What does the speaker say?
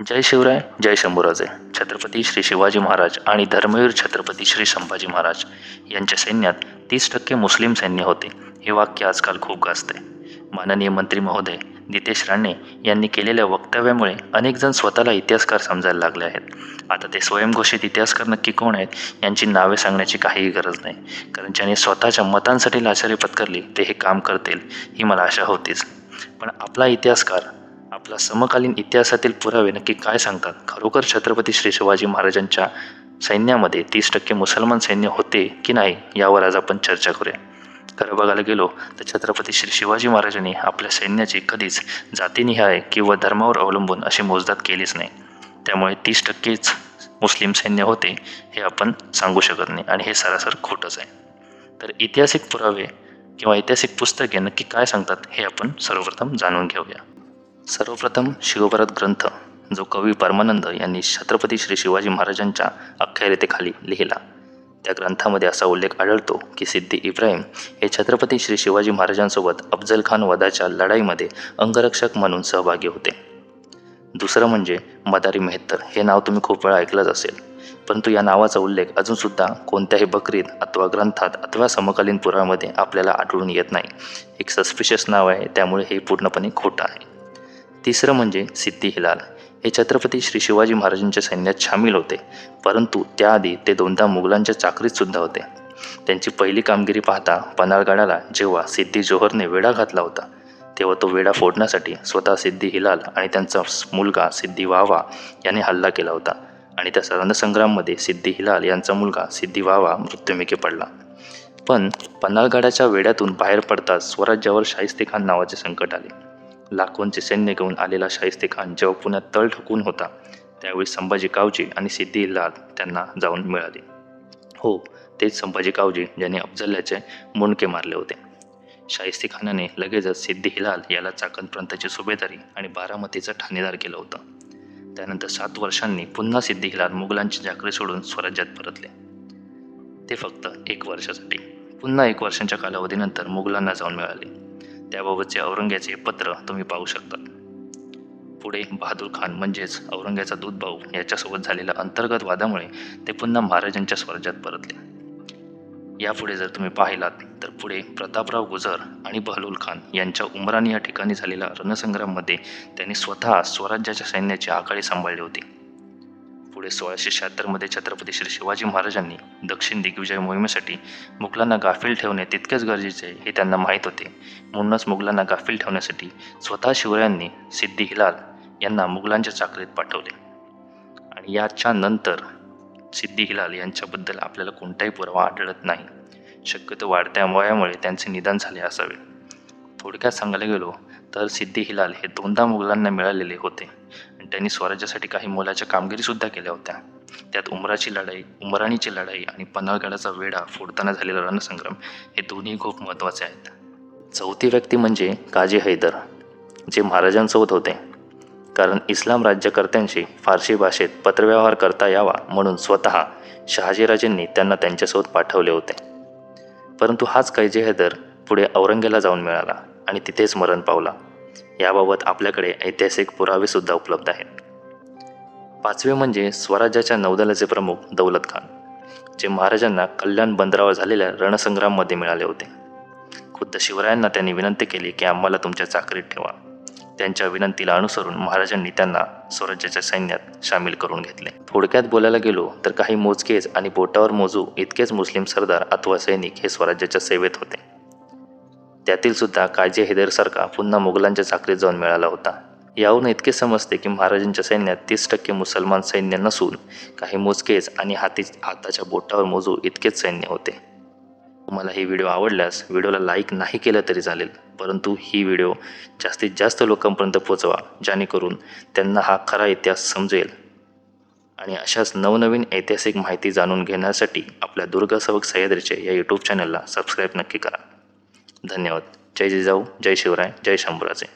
जय शिवराय जय शंभूराजे. छत्रपती श्री शिवाजी महाराज आणि धर्मवीर छत्रपती श्री संभाजी महाराज यांच्या सैन्यात तीस टक्के मुस्लिम सैन्य होते. हे वाक्य आजकाल खूप गाजते माननीय मंत्री महोदय नितेश राणे यांनी केलेल्या वक्तव्यामुळे अनेकजण स्वतःला इतिहासकार समजायला लागले आहेत. आता ते स्वयंघोषित इतिहासकार नक्की कोण आहेत यांची नावे सांगण्याची काहीही गरज नाही. कारण ज्याने स्वतःच्या मतांसाठी लाचारी पत्करली ते हे काम करतील ही मला आशा होतीच. पण आपला इतिहासकार आपला समकालीन इतिहासातील पुरावे नक्की काय सांगतात? खरोखर छत्रपती श्री शिवाजी महाराजांच्या सैन्यामध्ये तीस टक्के मुसलमान सैन्य होते की नाही यावर आज आपण चर्चा करूया. खरं बघायला गेलो तर छत्रपती श्री शिवाजी महाराजांनी आपल्या सैन्याची कधीच जातीनिहाय किंवा धर्मावर अवलंबून अशी मोजदात केलीच नाही. त्यामुळे तीस टक्केच मुस्लिम सैन्य होते हे आपण सांगू शकत नाही आणि हे सरासर खोटंच आहे. तर ऐतिहासिक पुरावे किंवा ऐतिहासिक पुस्तके नक्की काय सांगतात हे आपण सर्वप्रथम जाणून घेऊया. सर्वप्रथम शिवभारत ग्रंथ जो कवी परमानंद यांनी छत्रपती श्री शिवाजी महाराजांच्या अख्यायितेखाली लिहिला. त्या ग्रंथामध्ये असा उल्लेख आढळतो की सिद्धी इब्राहिम हे छत्रपती श्री शिवाजी महाराजांसोबत अफजल खान वधाच्या लढाईमध्ये अंगरक्षक म्हणून सहभागी होते. दुसरं म्हणजे मदारी मेहत्तर हे नाव तुम्ही खूप वेळा ऐकलंच असेल. परंतु या नावाचा उल्लेख अजूनसुद्धा कोणत्याही बकरीत अथवा ग्रंथात अथवा समकालीन पुरामध्ये आपल्याला आढळून येत नाही. एक सस्पिशियस नाव आहे त्यामुळे हे पूर्णपणे खोटं आहे. तिसरं म्हणजे सिद्धी हिलाल. हे छत्रपती श्री शिवाजी महाराजांच्या सैन्यात सामील होते परंतु त्याआधी ते दोनदा मुघलांच्या चाकरीत सुद्धा होते. त्यांची पहिली कामगिरी पाहता पन्हाळगडाला जेव्हा सिद्धी जोहरने वेढा घातला होता तेव्हा तो वेढा फोडण्यासाठी स्वतः सिद्धी हिलाल आणि त्यांचा मुलगा सिद्धी वावा याने हल्ला केला होता आणि त्या रणसंग्राममध्ये सिद्धी हिलाल यांचा मुलगा सिद्धी वावा मृत्युमुखी पडला. पण पन्हाळगडाच्या वेड्यातून बाहेर पडताच स्वराज्यावर शाहिस्ते खान नावाचे संकट आले. लाखोंचे सैन्य घेऊन आलेला शाहिस्ते खान जेव्हा पुण्यात तळ ठोकून होता त्यावेळी संभाजी कावजी आणि सिद्धी लाल त्यांना जाऊन मिळाले. हो तेच संभाजी कावजी ज्यांनी अफजल्याचे मुंडके मारले होते. शाहिस्ती खानाने लगेचच सिद्धी हिलाल याला प्रांताची सुभेदारी आणि बारामतीचं ठाणेदार केलं होतं. त्यानंतर सात वर्षांनी पुन्हा सिद्धी हिलाल मुघलांची झाकरी सोडून स्वराज्यात परतले. ते फक्त एक वर्षासाठी. पुन्हा एक वर्षांच्या कालावधीनंतर मुघलांना जाऊन मिळाले. त्याबाबतचे औरंग्याचे पत्र तुम्ही पाहू शकता पुढे बहादूर खान म्हणजेच औरंग्याचा दूध भाऊ याच्यासोबत झालेल्या अंतर्गत वादामुळे ते पुन्हा महाराजांच्या स्वराज्यात परतले. यापुढे जर तुम्ही पाहिलात तर पुढे प्रतापराव गुजर आणि बहलूल खान यांच्या उमरानी या ठिकाणी झालेल्या रणसंग्राममध्ये त्यांनी स्वतः स्वराज्याच्या सैन्याची आघाडी सांभाळली होती. पुढे सोळाशे शहात्तरमध्ये छत्रपती श्री शिवाजी महाराजांनी दक्षिण दिग्विजय मोहिमेसाठी मुघलांना गाफील ठेवणे तितकेच गरजेचे आहे हे त्यांना माहीत होते. म्हणूनच मुघलांना गाफील ठेवण्यासाठी स्वतः शिवरायांनी सिद्धी हिलाल यांना मुघलांच्या चाकरीत पाठवले. आणि याच्या नंतर सिद्धी हिलाल यांच्याबद्दल आपल्याला कोणताही पुरावा आढळत नाही. शक्यतो वाढत्या वयामुळे त्यांचे निदान झाले असावे. थोडक्यात सांगायला गेलो तर सिद्धी हिलाल हे दोनदा मुघलांना मिळालेले होते. आणि त्यांनी स्वराज्यासाठी काही मोलाच्या कामगिरीसुद्धा केल्या होत्या. त्यात उमराची लढाई उमराणीची लढाई आणि पन्हाळगडाचा वेढा फोडताना झालेला रणसंग्राम हे दोन्ही खूप महत्त्वाचे आहेत. चौथी व्यक्ती म्हणजे काजी हैदर जे महाराजांसोबत होते. कारण इस्लाम राज्यकर्त्यांशी फारसी भाषेत पत्रव्यवहार करता यावा म्हणून स्वतः शहाजीराजेंनी त्यांना त्यांच्यासोबत पाठवले होते. परंतु हाच कैजे हैदर पुढे औरंगेला जाऊन मिळाला. आणि तिथेच मरण पावला. याबाबत आपल्याकडे ऐतिहासिक पुरावेसुद्धा उपलब्ध आहेत. पाचवे म्हणजे स्वराज्याच्या नौदलाचे प्रमुख दौलत खान जे महाराजांना कल्याण बंदरावर झालेल्या रणसंग्राममध्ये मिळाले होते. खुद्द शिवरायांना त्यांनी विनंती केली की आम्हाला तुमच्या चाकरीत ठेवा. त्यांच्या विनंतीला अनुसरून महाराजांनी त्यांना स्वराज्याच्या सैन्यात सामील करून घेतले. थोडक्यात बोलायला गेलो तर काही मोजकेच आणि बोटावर मोजू इतकेच मुस्लिम सरदार अथवा सैनिक हे स्वराज्याच्या सेवेत होते. त्यातील सुद्धा काजी हैदरसारखा पुन्हा मुघलांच्या चाकरीत जाऊन मिळाला होता. याहून इतके समजते की महाराजांच्या सैन्यात तीस टक्के मुसलमान सैन्य नसून काही मोजकेच आणि हाती हाताच्या बोटावर मोजू इतकेच सैन्य होते. तुम्हाला ही व्हिडिओ आवडल्यास व्हिडिओला लाईक नाही केलं तरी चालेल परंतु ही व्हिडिओ जास्तीत जास्त लोकांपर्यंत पोचवा जेणेकरून त्यांना हा खरा इतिहास समजेल. आणि अशाच नवनवीन ऐतिहासिक माहिती जाणून घेण्यासाठी आपल्या दुर्गासवक सह्याद्रीचे या यूट्यूब चॅनलला सबस्क्राईब नक्की करा. धन्यवाद. जय जिजाऊ जय शिवराय जय शंभूराजे.